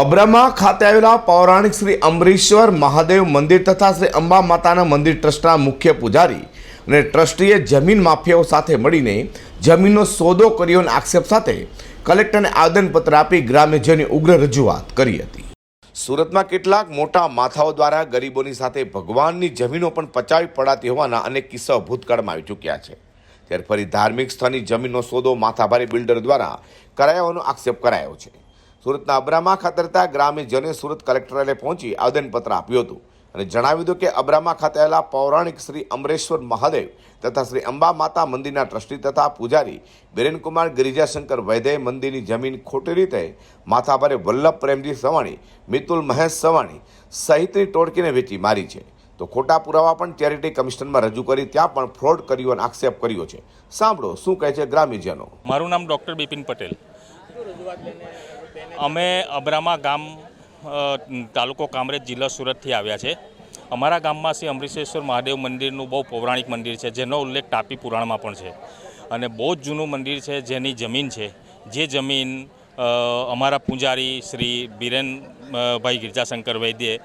અબ્રામા ખાતે આવેલા પૌરાણિક શ્રી અમરીશ્વર મહાદેવ મંદિર તથા શ્રી અંબા માતાના મંદિર ટ્રસ્ટના મુખ્ય પૂજારી અને ટ્રસ્ટીએ જમીન માફિયાઓ સાથે મળીને જમીનનો સોદો કર્યોના આક્ષેપ સાથે કલેક્ટરને આવેદનપત્ર આપી ગ્રામ્યજનોની ઉગ્ર રજૂઆત કરી હતી. સુરતમાં કેટલાક મોટા માથાઓ દ્વારા ગરીબોની સાથે ભગવાનની જમીનો પણ પચાવી પડાતી હોવાના અનેક કિસ્સાઓ ભૂતકાળમાં આવી ચૂક્યા છે. ત્યારે ફરી ધાર્મિક સ્થળની જમીનનો સોદો માથાભારી બિલ્ડર દ્વારા કરાયો આક્ષેપ કરાયો છે. સુરતના અબ્રામા ખાતે રહેતા ગ્રામ્યજનોએ સુરત કલેક્ટરાલય પહોંચી આવેદનપત્ર આપ્યું હતું અને જણાવ્યું હતું કે અબ્રામા ખાતે આવેલા પૌરાણિક શ્રી અમરેશ્વર મહાદેવ તથા શ્રી અંબા માતા મંદિરના ટ્રસ્ટી તથા પૂજારી બિરેનકુમાર ગિરિજાશંકર વૈદ્ય મંદિરની જમીન ખોટી રીતે માથાભારે વલ્લભ પ્રેમજી સવાણી, મિતુલ મહેશ સવાણી સહિતની ટોળકીને વેચી મારી છે. તો ખોટા પુરાવા પણ ચેરિટી કમિશનમાં રજૂ કરી ત્યાં પણ ફ્રોડ કર્યો અને આક્ષેપ કર્યો છે. સાંભળો શું કહે છે ગ્રામ્યજનો મારું નામ ડૉક્ટર બિપિન પટેલ. અમે અબ્રામા ગામ તાલુકો કામરેજ જિલ્લા સુરતથી આવ્યા છે. અમારા ગામમાં શ્રી અમૃતેશ્વર મહાદેવ મંદિરનું બહુ પૌરાણિક મંદિર છે, જેનો ઉલ્લેખ તાપી પુરાણમાં પણ છે. અને બહુ જ જૂનું મંદિર છે, જેની જમીન છે. જે જમીન અમારા પૂજારી શ્રી બીરેનભાઈ ગિરજાશંકર વૈદ્યે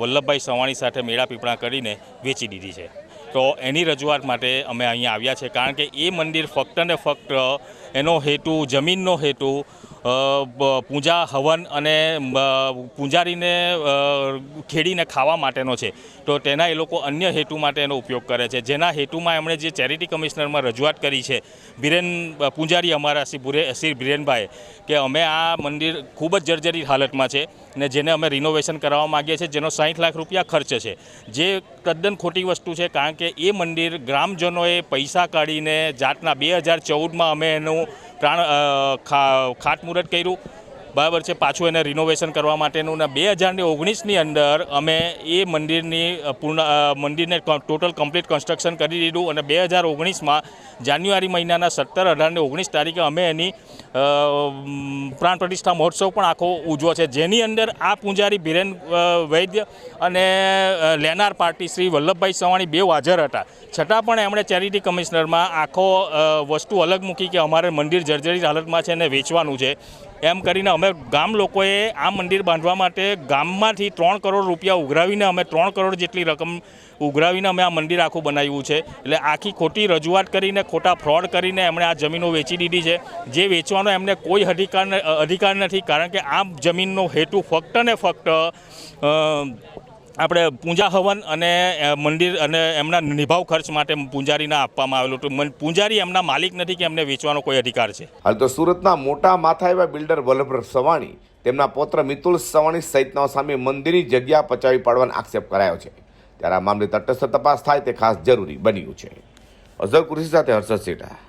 વલ્લભભાઈ સવાણી સાથે મેળા પીપળા કરીને વેચી દીધી છે. તો એની રજૂઆત માટે અમે અહીંયા આવ્યા છે, કારણ કે એ મંદિર ફક્ત ને ફક્ત એનો હેતુ, જમીનનો હેતુ પૂજા, હવન અને પૂજારીને ખેડીને ખાવા માટેનો છે. તો તેના એ લોકો અન્ય હેતુ માટે એનો ઉપયોગ કરે છે. જેના હેતુમાં એમણે જે ચેરિટી કમિશનરમાં રજૂઆત કરી છે, બિરેન પૂજારી અમારા શ્રી શ્રી બિરેનભાઈ, કે અમે આ મંદિર ખૂબ જ જર્જરિત હાલતમાં છે ને જેને અમે રિનોવેશન કરાવવા માગીએ છીએ, જેનો સાઠ લાખ રૂપિયા ખર્ચ છે. જે તદ્દન ખોટી વસ્તુ છે, કારણ કે એ મંદિર ગ્રામજનોએ પૈસા કાઢીને જાતના બે હજાર ચૌદમાં અમે એનું પ્રાણ ખાતમુહૂર્ત કર્યું. બરાબર છે. પાછું એને રિનોવેશન કરવા માટેનું ને બે હજારની ઓગણીસની અંદર અમે એ મંદિરની પૂર્ણ મંદિરને ટોટલ કમ્પ્લીટ કન્સ્ટ્રક્શન કરી દીધું અને બે હજાર ઓગણીસમાં જાન્યુઆરી મહિનાના સત્તર અઢારને ઓગણીસ તારીખે અમે એની પ્રાણ પ્રતિષ્ઠા મહોત્સવ પણ આખો ઉજવો છે. જેની અંદર આ પૂજારી બિરેન વૈદ્ય અને લેનાર પાર્ટી શ્રી વલ્લભભાઈ સવાણી બે હાજર હતા. છતાં પણ એમણે ચેરિટી કમિશનરમાં આખો વસ્તુ અલગ મૂકી કે અમારે મંદિર જર્જરિત હાલતમાં છે અને વેચવાનું છે. એમ કરીને અમે ગામ લોકોએ આ મંદિર બાંધવા માટે ગામમાંથી ત્રણ કરોડ રૂપિયા ઉઘરાવીને અમે ત્રણ કરોડ જેટલી રકમ ઉઘરાવીને અમે આ મંદિર આખું બનાવ્યું છે. એટલે આખી ખોટી રજૂઆત કરીને, ખોટા ફ્રોડ કરીને એમણે આ જમીનો વેચી દીધી છે. જે વેચવાનો એમને કોઈ અધિકાર અધિકાર નથી, કારણ કે આ જમીનનો હેતુ ફક્ત ને ફક્ત આપણે પૂજા હવન અને મંદિર અને એમના નિભાવ ખર્ચ માટે પૂજારીને આપવામાં આવેલું હતું. પૂંજારી એમના માલિક નથી કે એમને વેચવાનો કોઈ અધિકાર છે. હાલ તો સુરતના મોટા માથા એવા બિલ્ડર વલ્લભ સવાણી, તેમના પુત્ર મિતુલ સવાણી સહિતના સામે મંદિરની જગ્યા પચાવી પાડવાનો આક્ષેપ કરાયો છે. ત્યારે આ મામલે તટસ્થ તપાસ થાય તે ખાસ જરૂરી બન્યું છે. અઝર કુરેશી સાથે હર્ષદ સેઠા